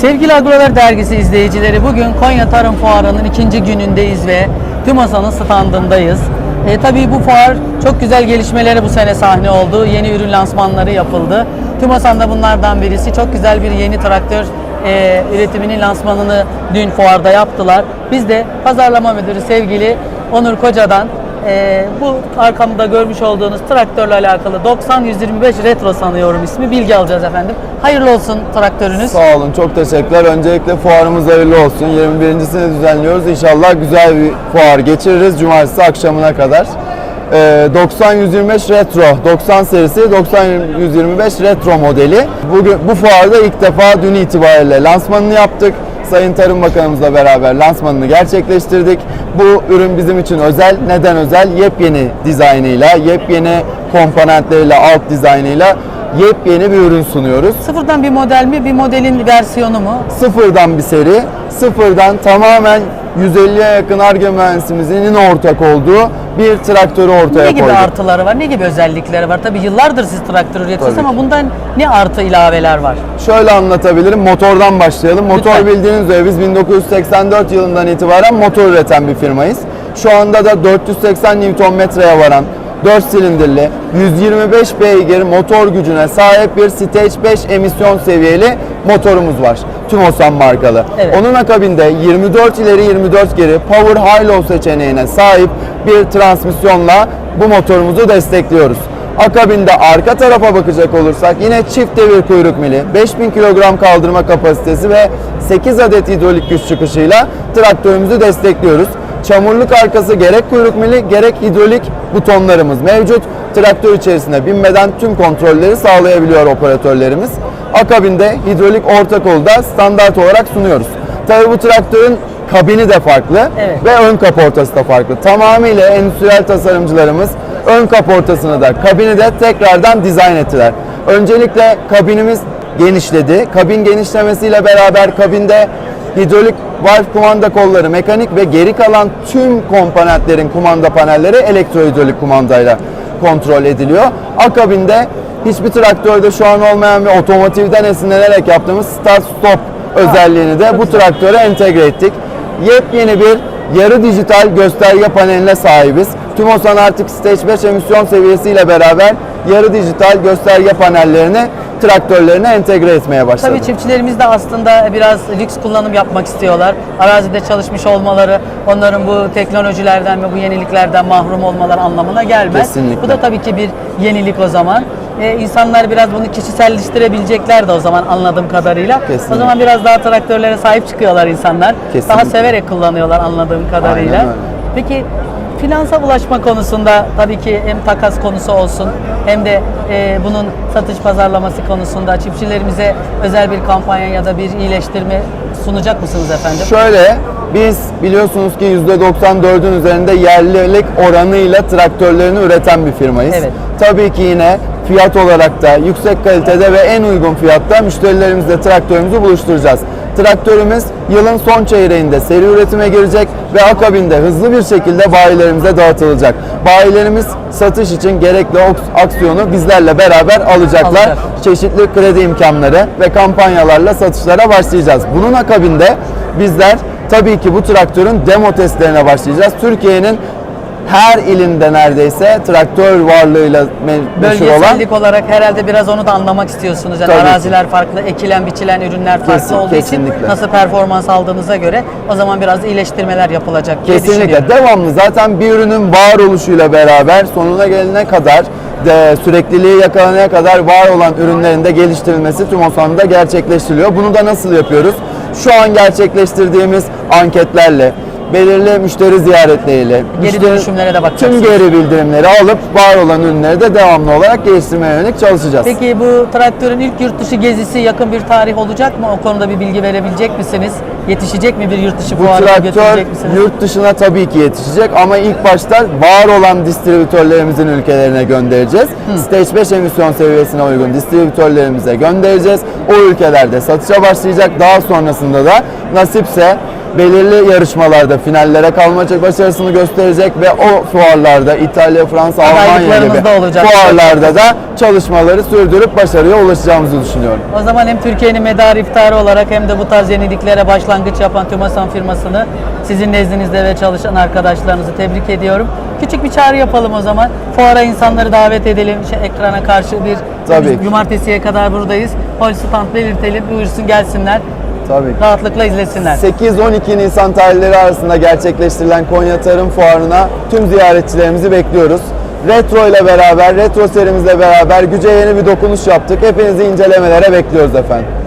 Sevgili Agrover Dergisi izleyicileri bugün Konya Tarım Fuarı'nın ikinci günündeyiz ve TÜMASA'nın standındayız. E, tabii bu fuar çok güzel gelişmeleri bu sene sahne oldu. Yeni ürün lansmanları yapıldı. TÜMASA'nın da bunlardan birisi. Çok güzel bir yeni traktör e, üretiminin lansmanını dün fuarda yaptılar. Biz de pazarlama müdürü sevgili Onur Koca'dan e, bu arkamda görmüş olduğunuz traktörle alakalı 90-125 Retro sanıyorum ismi bilgi alacağız efendim. Hayırlı olsun traktörünüz. Sağ olun, çok teşekkürler. Öncelikle fuarımız hayırlı olsun. 21.sini düzenliyoruz. İnşallah güzel bir fuar geçiririz cumartesi akşamına kadar. Ee, 90-125 Retro, 90 serisi 90-125 Retro modeli. Bugün, bu fuarda ilk defa dün itibariyle lansmanını yaptık. Sayın Tarım Bakanımızla beraber lansmanını gerçekleştirdik. Bu ürün bizim için özel. Neden özel? Yepyeni dizaynıyla, yepyeni komponentleriyle, alt dizaynıyla yepyeni bir ürün sunuyoruz. Sıfırdan bir model mi, bir modelin versiyonu mu? sıfırdan bir seri, sıfırdan tamamen 150'ye yakın ARGE mühendisimizin ortak olduğu bir traktörü ortaya Ne gibi koyduk. artıları var, ne gibi özellikleri var? Tabii yıllardır siz traktör üretiyorsunuz Tabii ama bundan ne artı ilaveler var? Şöyle anlatabilirim, motordan başlayalım. Motor Lütfen. bildiğiniz üzere biz 1984 yılından itibaren motor üreten bir firmayız. Şu anda da 480 Nm'ye varan 4 silindirli 125 beygir motor gücüne sahip bir Stage 5 emisyon seviyeli motorumuz var. Tümosan markalı. Evet. Onun akabinde 24 ileri 24 geri Power High Low seçeneğine sahip bir transmisyonla bu motorumuzu destekliyoruz. Akabinde arka tarafa bakacak olursak yine çift devir kuyruk mili, 5000 kilogram kaldırma kapasitesi ve 8 adet hidrolik güç çıkışıyla traktörümüzü destekliyoruz. Çamurluk arkası gerek kuyruk mili gerek hidrolik butonlarımız mevcut. Traktör içerisinde binmeden tüm kontrolleri sağlayabiliyor operatörlerimiz. Akabinde hidrolik orta kolu da standart olarak sunuyoruz. Tabii bu traktörün kabini de farklı Evet. ve ön kaportası da farklı. Tamamıyla endüstriyel tasarımcılarımız ön kaportasını da kabini de tekrardan dizayn ettiler. Öncelikle kabinimiz genişledi. Kabin genişlemesiyle beraber kabinde hidrolik valve kumanda kolları mekanik ve geri kalan tüm komponentlerin kumanda panelleri elektrohidrolik kumandayla kontrol ediliyor. Akabinde hiçbir traktörde şu an olmayan bir otomotivden esinlenerek yaptığımız start stop özelliğini de bu traktöre entegre ettik. Yepyeni bir yarı dijital gösterge paneline sahibiz. Tümosan artık Stage 5 emisyon seviyesiyle beraber yarı dijital gösterge panellerini traktörlerine entegre etmeye başladı. Tabii çiftçilerimiz de aslında biraz lüks kullanım yapmak istiyorlar. Arazide çalışmış olmaları onların bu teknolojilerden ve bu yeniliklerden mahrum olmaları anlamına gelmez. Kesinlikle. Bu da tabii ki bir yenilik o zaman. Ee, insanlar biraz bunu kişiselleştirebilecekler de o zaman anladığım kadarıyla. Kesinlikle. O zaman biraz daha traktörlere sahip çıkıyorlar insanlar. Kesinlikle. Daha severek kullanıyorlar anladığım kadarıyla. Aynen öyle. Peki finansa ulaşma konusunda tabii ki hem takas konusu olsun hem de e, bunun satış pazarlaması konusunda çiftçilerimize özel bir kampanya ya da bir iyileştirme sunacak mısınız efendim? Şöyle biz biliyorsunuz ki %94'ün üzerinde yerlilik oranıyla traktörlerini üreten bir firmayız. Evet. Tabii ki yine fiyat olarak da yüksek kalitede ve en uygun fiyatta müşterilerimizle traktörümüzü buluşturacağız. Traktörümüz yılın son çeyreğinde seri üretime girecek ve akabinde hızlı bir şekilde bayilerimize dağıtılacak. Bayilerimiz satış için gerekli aksiyonu bizlerle beraber alacaklar. Alacak. Çeşitli kredi imkanları ve kampanyalarla satışlara başlayacağız. Bunun akabinde bizler tabii ki bu traktörün demo testlerine başlayacağız. Türkiye'nin her ilinde neredeyse traktör varlığıyla me- meşhur olan Bölgesellik olarak herhalde biraz onu da anlamak istiyorsunuz. Yani Tabii araziler farklı, ekilen biçilen ürünler farklı Kesin- olduğu kesinlikle. için nasıl performans aldığınıza göre o zaman biraz iyileştirmeler yapılacak diye Kesinlikle devamlı zaten bir ürünün varoluşuyla beraber sonuna gelene kadar de sürekliliği yakalanana kadar var olan ürünlerin de geliştirilmesi tüm Osan'da gerçekleştiriliyor. Bunu da nasıl yapıyoruz? Şu an gerçekleştirdiğimiz anketlerle, belirli müşteri ziyaretleriyle, Geri müşteri- dönüşümlere de bakacaksınız. Tüm geri bildirimleri alıp var olan ürünleri de devamlı olarak geliştirmeye yönelik çalışacağız. Peki bu traktörün ilk yurt dışı gezisi yakın bir tarih olacak mı? O konuda bir bilgi verebilecek misiniz? Yetişecek mi bir yurt dışı Bu fuarına götürecek misiniz? yurt dışına tabii ki yetişecek ama ilk başta var olan distribütörlerimizin ülkelerine göndereceğiz. Stage 5 emisyon seviyesine uygun distribütörlerimize göndereceğiz. O ülkelerde satışa başlayacak. Daha sonrasında da nasipse belirli yarışmalarda finallere kalma başarısını gösterecek ve o fuarlarda İtalya, Fransa, Almanya gibi da olacak. fuarlarda da çalışmaları sürdürüp başarıya ulaşacağımızı düşünüyorum. O zaman hem Türkiye'nin medarı iftarı olarak hem de bu tarz yeniliklere başlangıç yapan TÜMASAN firmasını sizin nezdinizde ve çalışan arkadaşlarınızı tebrik ediyorum. Küçük bir çağrı yapalım o zaman. Fuara insanları davet edelim. Şey, ekrana karşı bir Tabii biz cumartesiye kadar buradayız. Hol stand belirtelim, buyursun gelsinler. Tabii. Rahatlıkla izlesinler. 8-12 Nisan tarihleri arasında gerçekleştirilen Konya Tarım Fuarı'na tüm ziyaretçilerimizi bekliyoruz. Retro ile beraber, retro serimizle beraber güce yeni bir dokunuş yaptık. Hepinizi incelemelere bekliyoruz efendim.